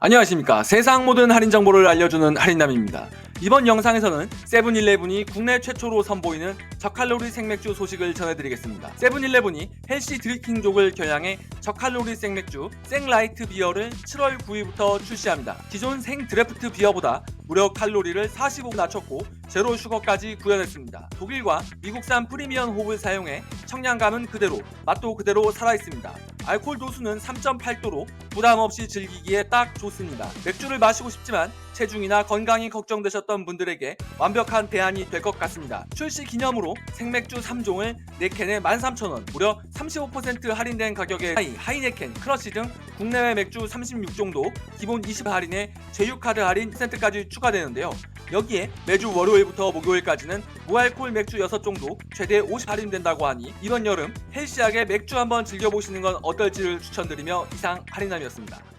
안녕하십니까. 세상 모든 할인 정보를 알려주는 할인남입니다. 이번 영상에서는 세븐일레븐이 국내 최초로 선보이는 저칼로리 생맥주 소식을 전해드리겠습니다. 세븐일레븐이 헬시 드리킹족을 겨냥해 저칼로리 생맥주 생라이트 비어를 7월 9일부터 출시합니다. 기존 생 드래프트 비어보다 무려 칼로리를 45 낮췄고 제로 슈거까지 구현했습니다. 독일과 미국산 프리미엄 홉을 사용해 청량감은 그대로 맛도 그대로 살아있습니다 알코올 도수는 3.8도로 부담 없이 즐기기에 딱 좋습니다. 맥주를 마시고 싶지만 체중이나 건강이 걱정되셨던 분들에게 완벽한 대안이 될 것 같습니다. 출시 기념으로 생맥주 3종을 4캔에 13,000원, 무려 35% 할인된 가격에 하이, 하이네켄, 크러쉬 등 국내외 맥주 36종도 기본 20 할인에 제휴카드 할인 10%까지 추가되는데요. 여기에 매주 월요일부터 목요일까지는 무알콜 맥주 6종도 최대 50 할인 된다고 하니 이번 여름 헬시하게 맥주 한번 즐겨보시는 건 어떨지를 추천드리며 이상 할인남이었습니다.